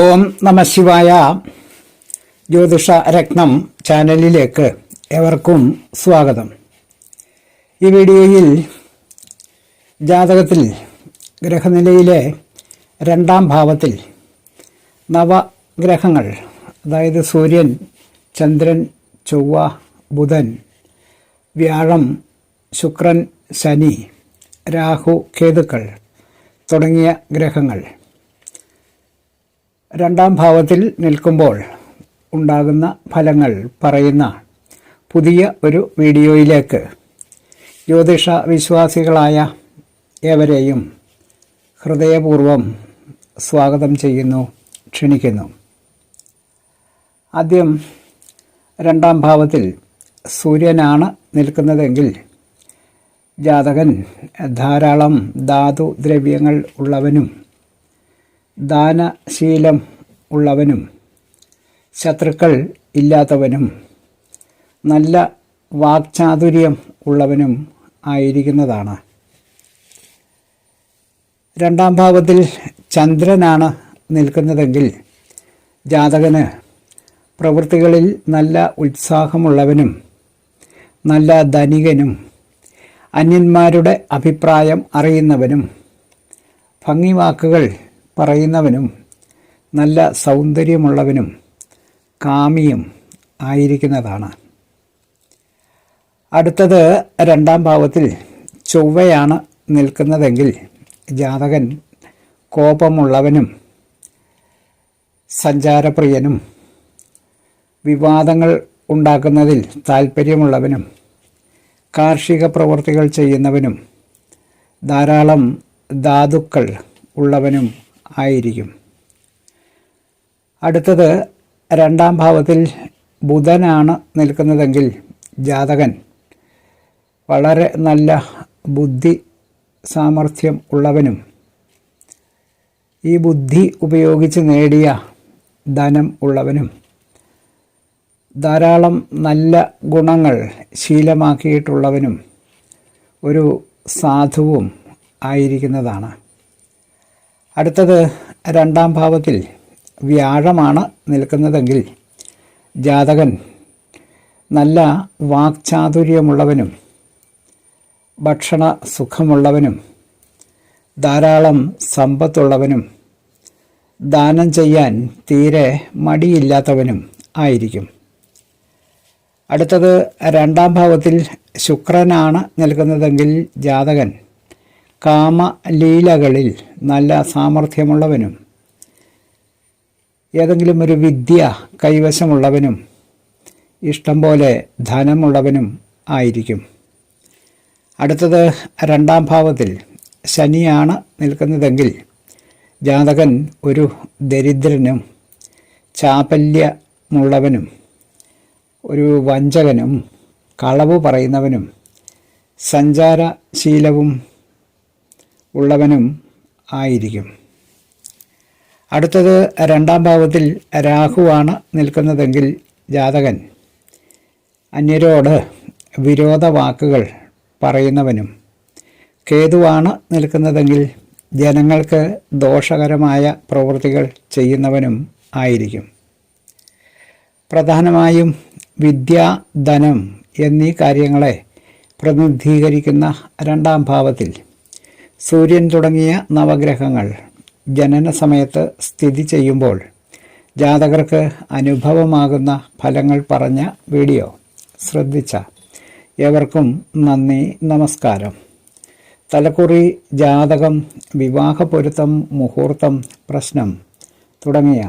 ഓം നമ ശിവായ. ജ്യോതിഷ രത്നം ചാനലിലേക്ക് എവർക്കും സ്വാഗതം. ഈ വീഡിയോയിൽ ജാതകത്തിൽ ഗ്രഹനിലയിലെ രണ്ടാം ഭാവത്തിൽ നവഗ്രഹങ്ങൾ അതായത് സൂര്യൻ ചന്ദ്രൻ ചൊവ്വ ബുധൻ വ്യാഴം ശുക്രൻ ശനി രാഹു കേതുക്കൾ തുടങ്ങിയ ഗ്രഹങ്ങൾ. രണ്ടാം ഭാവത്തിൽ നിൽക്കുമ്പോൾ ഉണ്ടാകുന്ന ഫലങ്ങൾ പറയുന്ന പുതിയ ഒരു വീഡിയോയിലേക്ക് ജ്യോതിഷ വിശ്വാസികളായ ഏവരെയും ഹൃദയപൂർവം സ്വാഗതം ചെയ്യുന്നു ക്ഷണിക്കുന്നു. ആദ്യം രണ്ടാം ഭാവത്തിൽ സൂര്യനാണ് നിൽക്കുന്നതെങ്കിൽ ജാതകൻ ധാരാളം ധാതു ദ്രവ്യങ്ങൾ ഉള്ളവനും ദാനശീലം ഉള്ളവനും ശത്രുക്കൾ ഇല്ലാത്തവനും നല്ല വാക്ചാതുര്യം ഉള്ളവനും ആയിരിക്കുന്നതാണ്. രണ്ടാം ഭാവത്തിൽ ചന്ദ്രനാണ് നിൽക്കുന്നതെങ്കിൽ ജാതകന് പ്രവൃത്തികളിൽ നല്ല ഉത്സാഹമുള്ളവനും നല്ല ധനികനും അന്യന്മാരുടെ അഭിപ്രായം അറിയുന്നവനും ഭംഗിവാക്കുകൾ പറയുന്നവനും നല്ല സൗന്ദര്യമുള്ളവനും കാമിയും ആയിരിക്കുന്നതാണ്. അടുത്തത് രണ്ടാം ഭാവത്തിൽ ചൊവ്വയാണ് നിൽക്കുന്നതെങ്കിൽ ജാതകൻ കോപമുള്ളവനും സഞ്ചാരപ്രിയനും വിവാദങ്ങൾ ഉണ്ടാക്കുന്നതിൽ താൽപ്പര്യമുള്ളവനും കാർഷിക പ്രവൃത്തികൾ ചെയ്യുന്നവനും ധാരാളം ധാതുക്കൾ ഉള്ളവനും ആയിരിക്കും. അടുത്തത് രണ്ടാം ഭാവത്തിൽ ബുധനാണ് നിൽക്കുന്നതെങ്കിൽ ജാതകൻ. വളരെ നല്ല ബുദ്ധി സാമർഥ്യം ഉള്ളവനും ഈ ബുദ്ധി ഉപയോഗിച്ച് നേടിയ ധനം ഉള്ളവനും ധാരാളം നല്ല ഗുണങ്ങൾ ശീലമാക്കിയിട്ടുള്ളവനും ഒരു സാധുവും ആയിരിക്കുന്നതാണ്. അടുത്തത് രണ്ടാം ഭാവത്തിൽ വ്യാഴമാണ് നിൽക്കുന്നതെങ്കിൽ ജാതകൻ നല്ല വാക്ചാതുര്യമുള്ളവനും ഭക്ഷണ സുഖമുള്ളവനും ധാരാളം സമ്പത്തുള്ളവനും ദാനം ചെയ്യാൻ തീരെ മടിയില്ലാത്തവനും ആയിരിക്കും. അടുത്തത് രണ്ടാം ഭാവത്തിൽ ശുക്രനാണ് നിൽക്കുന്നതെങ്കിൽ ജാതകൻ കാമലീലകളിൽ നല്ല സാമർഥ്യമുള്ളവനും ഏതെങ്കിലും ഒരു വിദ്യ കൈവശമുള്ളവനും ഇഷ്ടം പോലെ ധനമുള്ളവനും ആയിരിക്കും. അടുത്തത് രണ്ടാം ഭാവത്തിൽ ശനിയാണ് നിൽക്കുന്നതെങ്കിൽ ജാതകൻ ഒരു ദരിദ്രനും ചാപല്യമുള്ളവനും ഒരു വഞ്ചകനും കളവ് പറയുന്നവനും സഞ്ചാരശീലവും ഉള്ളവനും ആയിരിക്കും. അടുത്തത് രണ്ടാം ഭാവത്തിൽ രാഹുവാണ് നിൽക്കുന്നതെങ്കിൽ ജാതകൻ. അന്യരോട് വിരോധ വാക്കുകൾ പറയുന്നവനും കേതുവാണ് നിൽക്കുന്നതെങ്കിൽ ജനങ്ങൾക്ക് ദോഷകരമായ പ്രവൃത്തികൾ ചെയ്യുന്നവനും ആയിരിക്കും. പ്രധാനമായും വിദ്യ ധനം എന്നീ കാര്യങ്ങളെ പ്രതിനിധീകരിക്കുന്ന രണ്ടാം ഭാവത്തിൽ സൂര്യൻ തുടങ്ങിയ നവഗ്രഹങ്ങൾ ജനന സമയത്ത് സ്ഥിതി ചെയ്യുമ്പോൾ ജാതകർക്ക് അനുഭവമാകുന്ന ഫലങ്ങൾ പറഞ്ഞ വീഡിയോ ശ്രദ്ധിച്ച ഏവർക്കും നന്ദി നമസ്കാരം. തലക്കുറി ജാതകം വിവാഹ പൊരുത്തം മുഹൂർത്തം പ്രശ്നം തുടങ്ങിയ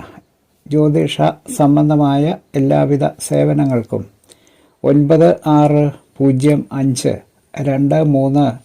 ജ്യോതിഷ സംബന്ധമായ എല്ലാവിധ സേവനങ്ങൾക്കും ഒൻപത് ആറ് പൂജ്യം അഞ്ച് രണ്ട് മൂന്ന്